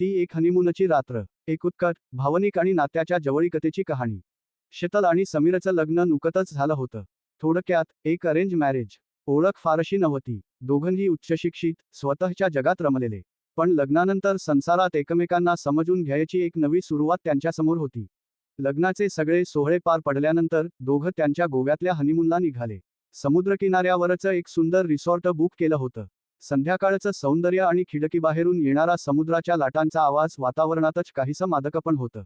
ती एक हनीमूनची रात्र एक उत्कट भावनिक आणि नात्याच्या जवळिकतेची कहाणी. शीतल आणि समीरचं लग्न नुकतच झालं होतं. थोडक्यात एक अरेंज मॅरेज. ओळख फारशी नव्हती. दोघंही उच्चशिक्षित स्वतःच्या जगात रमलेले. पण लग्नानंतर संसारात एकमेकांना समजून घ्यायची एक नवी सुरुवात त्यांच्यासमोर होती. लग्नाचे सगळे सोहळे पार पडल्यानंतर दोघं त्यांच्या गोव्यातल्या हनीमूनला निघाले. समुद्रकिनाऱ्यावरच एक सुंदर रिसॉर्ट बुक केलं होतं. संध्याकाळचं सौंदर्य आणि खिडकीबाहेरून येणारा समुद्राच्या लाटांचा आवाज वातावरणातच काहीसं मादकपण होतं.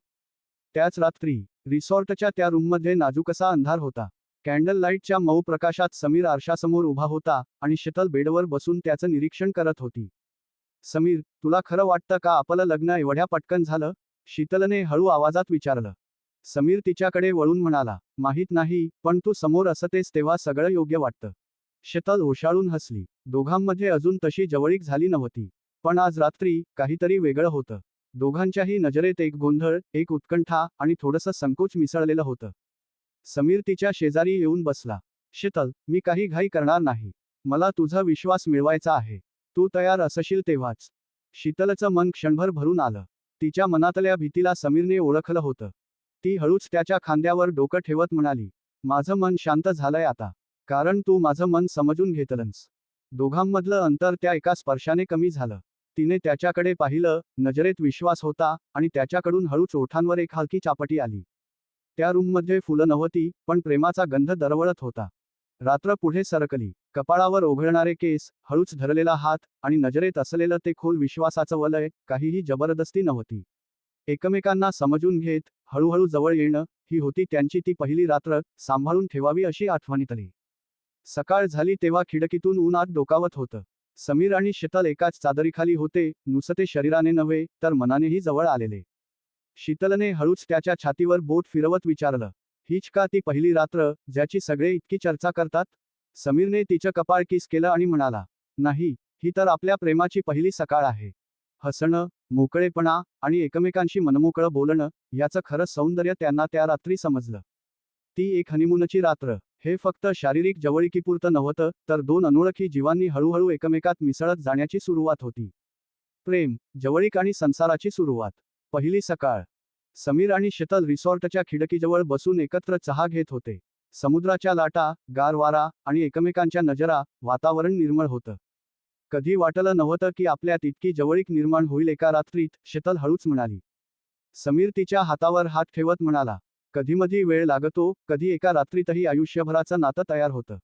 त्याच रात्री रिसॉर्टच्या त्या रूममध्ये नाजूकसा अंधार होता. कॅन्डल लाईटच्या मऊ प्रकाशात समीर आरशासमोर उभा होता आणि शीतल बेडवर बसून त्याचं निरीक्षण करत होती. समीर तुला खरं वाटतं का आपलं लग्न एवढ्या पटकन झालं? शीतलने हळू आवाजात विचारलं. समीर तिच्याकडे वळून म्हणाला माहीत नाही पण तू समोर असतेस तेव्हा सगळं योग्य वाटतं. शीतल ओशाळून हसली. दोघांमध्ये अजून तशी जवळीक झाली नव्हती. पण आज रात्री काहीतरी वेगळं होतं. दोघांच्याही नजरेत एक गोंधळ एक उत्कंठा आणि थोडंसं संकोच मिसळलेलं होतं. समीर तिच्या शेजारी येऊन बसला. शीतल मी काही घाई करणार नाही. मला तुझा विश्वास मिळवायचा आहे. तू तयार असशील तेव्हाच. शीतलचं मन क्षणभर भरून आलं. तिच्या मनातल्या भीतीला समीरने ओळखलं होतं. ती हळूच त्याच्या खांद्यावर डोकं ठेवत म्हणाली माझं मन शांत झालंय आता. कारण तू माझं मन समजून घेतलंस. दोघांमधलं अंतर त्या एका स्पर्शाने कमी झालं. तिने त्याच्याकडे पाहिलं नजरेत विश्वास होता आणि त्याच्याकडून हळूच ओठांवर एक हलकी चापटी आली. त्या रूममध्ये फुलं नव्हती पण प्रेमाचा गंध दरवळत होता. रात्र पुढे सरकली. कपाळावर ओघळणारे केस हळूच धरलेला हात आणि नजरेत असलेलं ते खोल विश्वासाचं वलय काहीही जबरदस्ती नव्हती. एकमेकांना समजून घेत हळूहळू जवळ येणं ही होती त्यांची ती पहिली रात्र सांभाळून ठेवावी अशी आठवणीतली सकाळ झाली तेव्हा खिडकीतून ऊन आत डोकावत होतं. समीर आणि शीतल एकाच चादरीखाली होते नुसते शरीराने नव्हे तर मनानेही जवळ आलेले. शीतलने हळूच त्याच्या छातीवर बोट फिरवत विचारलं हीच का ती पहिली रात्र ज्याची सगळे इतकी चर्चा करतात? समीरने तिचं कपाळ किस केलं आणि म्हणाला नाही ही तर आपल्या प्रेमाची पहिली सकाळ आहे. हसणं मोकळेपणा आणि एकमेकांशी मनमोकळं बोलणं याचं खरं सौंदर्य त्यांना त्या रात्री समजलं. ती एक हनीमूनची रात्र. हे फक्त शारीरिक जवळीकीपुरतं नव्हतं तर दोन अनोळखी जीवांनी हळूहळू एकमेकात मिसळत जाण्याची सुरुवात होती. प्रेम जवळीक आणि संसाराची सुरुवात. पहिली सकाळ. समीर आणि शीतल रिसॉर्टच्या खिडकीजवळ बसून एकत्र चहा घेत होते. समुद्राच्या लाटा गारवारा आणि एकमेकांच्या नजरा वातावरण निर्मळ होतं. कधी वाटलं नव्हतं की आपल्यात इतकी जवळीक निर्माण होईल एका रात्रीत शीतल हळूच म्हणाली. समीर तिच्या हातावर हात ठेवत म्हणाला कधीमधी वेळ लागतो कधी एका रात्रीतही आयुष्यभराचं नातं तयार होतं.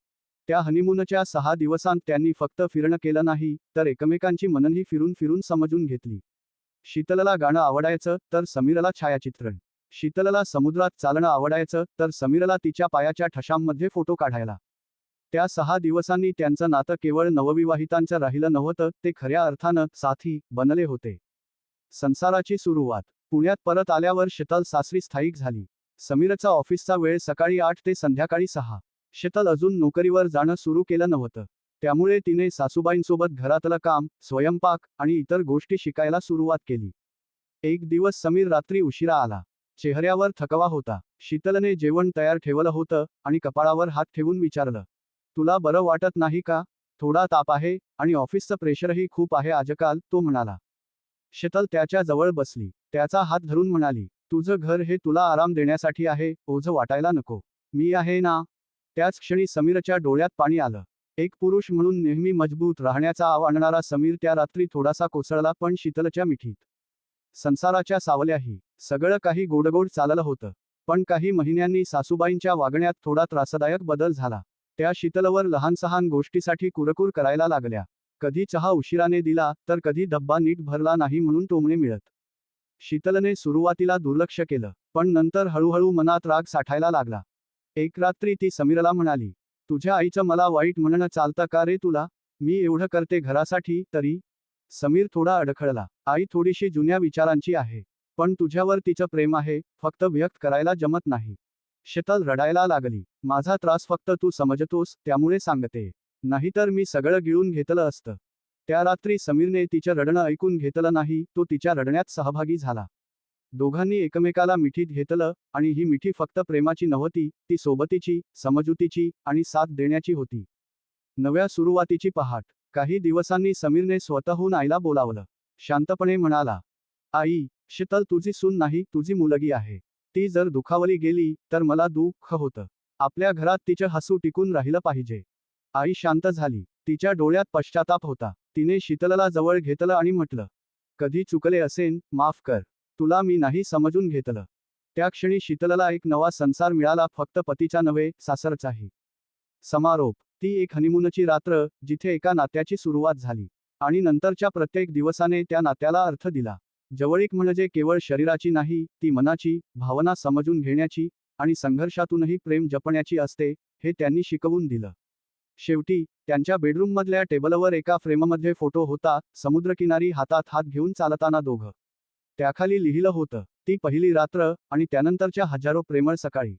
त्या हनीमूनच्या सहा दिवसांत त्यांनी फक्त फिरणं केलं नाही तर एकमेकांची मननही फिरून फिरून समजून घेतली. शीतलला गाणं आवडायचं तर समीरला छायाचित्रण. शीतलला समुद्रात चालणं आवडायचं तर समीरला तिच्या पायाच्या ठशांमध्ये फोटो काढायला. त्या सहा दिवसांनी त्यांचं नातं केवळ नवविवाहितांचं राहिलं नव्हतं ते खऱ्या अर्थानं साथी बनले होते. संसाराची सुरुवात. पुण्यात परत आल्यावर शीतल सासरी स्थायिक झाली. समीरचा ऑफिसचा वेळ सकाळी आठ ते संध्याकाळी सहा. शीतल अजून नोकरीवर जाणं सुरू केलं नव्हतं. त्यामुळे तिने सासूबाईंसोबत घरातलं काम स्वयंपाक आणि इतर गोष्टी शिकायला सुरुवात केली. एक दिवस समीर रात्री उशिरा आला. चेहऱ्यावर थकवा होता. शीतलने जेवण तयार ठेवलं होतं आणि कपाळावर हात ठेवून विचारलं तुला बरं वाटत नाही का? थोडा ताप आहे आणि ऑफिसचं प्रेशरही खूप आहे आजकाल तो म्हणाला. शीतल त्याच्याजवळ बसली. त्याचा हात धरून म्हणाली तुझं घर हे तुला आराम देण्यासाठी आहे ओझं वाटायला नको. मी आहे ना? त्याच क्षणी समीरच्या डोळ्यात पाणी आलं. एक पुरुष म्हणून नेहमी मजबूत राहण्याचा आव आणणारा समीर त्या रात्री थोडासा कोसळला पण शीतलच्या मिठीत. संसाराच्या सावल्याही. सगळं काही गोडगोड चाललं होतं. पण काही महिन्यांनी सासूबाईंच्या वागण्यात थोडा त्रासदायक बदल झाला. त्या शीतलवर लहानसहान गोष्टीसाठी कुरकूर करायला लागल्या. कधी चहा उशिराने दिला तर कधी डब्बा नीट भरला नाही म्हणून टोमणे मिळत. शीतलने सुरुवातीला दुर्लक्ष केलं पण नंतर हळूहळू मनात राग साठायला लागला. एक रात्री ती समीरला म्हणाली तुझ्या आईचं मला वाईट म्हणणं चालतं का रे तुला? मी एवढं करते घरासाठी तरी. समीर थोडा अडखळला आई थोडीशी जुन्या विचारांची आहे पण तुझ्यावर तिचं प्रेम आहे फक्त व्यक्त करायला जमत नाही. शीतल रडायला लागली माझा त्रास फक्त तू समजतोस त्यामुळे सांगते. नाहीतर मी सगळं गिळून घेतलं असतं. त्या रात्री समीरने तिचं रडणं ऐकून घेतलं नाही तो तिच्या रडण्यात सहभागी झाला. दोघांनी एकमेकाला मिठीत घेतलं आणि ही मिठी फक्त प्रेमाची नव्हती ती सोबतीची समजुतीची आणि साथ देण्याची होती. नव्या सुरुवातीची पहाट. काही दिवसांनी समीरने स्वतःहून आईला बोलावलं. शांतपणे म्हणाला आई शीतल तुझी सून नाही तुझी मुलगी आहे. ती जर दुखावली गेली तर मला दुःख होतं. आपल्या घरात तिचं हसू टिकून राहिलं पाहिजे. आई शांत झाली. तिच्या डोळ्यात पश्चाताप होता. तिने शीतलला जवळ घेतलं आणि म्हटलं कधी चुकले असेन माफ कर. तुला मी नाही समजून घेतलं. त्या क्षणी शीतलला एक नवा संसार मिळाला फक्त पतीचा नव्हे सासरचाही. समारोप. ती एक हनीमूनची रात्र जिथे एका नात्याची सुरुवात झाली. आणि नंतरच्या प्रत्येक दिवसाने त्या नात्याला अर्थ दिला. जवळीक म्हणजे केवळ शरीराची नाही ती मनाची भावना समजून घेण्याची आणि संघर्षातूनही प्रेम जपण्याची असते हे त्यांनी शिकवून दिलं. शेवटी त्यांच्या बेडरूममधल्या टेबलवर एका फ्रेममध्ये फोटो होता समुद्रकिनारी हातात हात घेऊन चालताना दोघं. त्याखाली लिहिलं होतं ती पहिली रात्र आणि त्यानंतरच्या हजारो प्रेमळ सकाळी.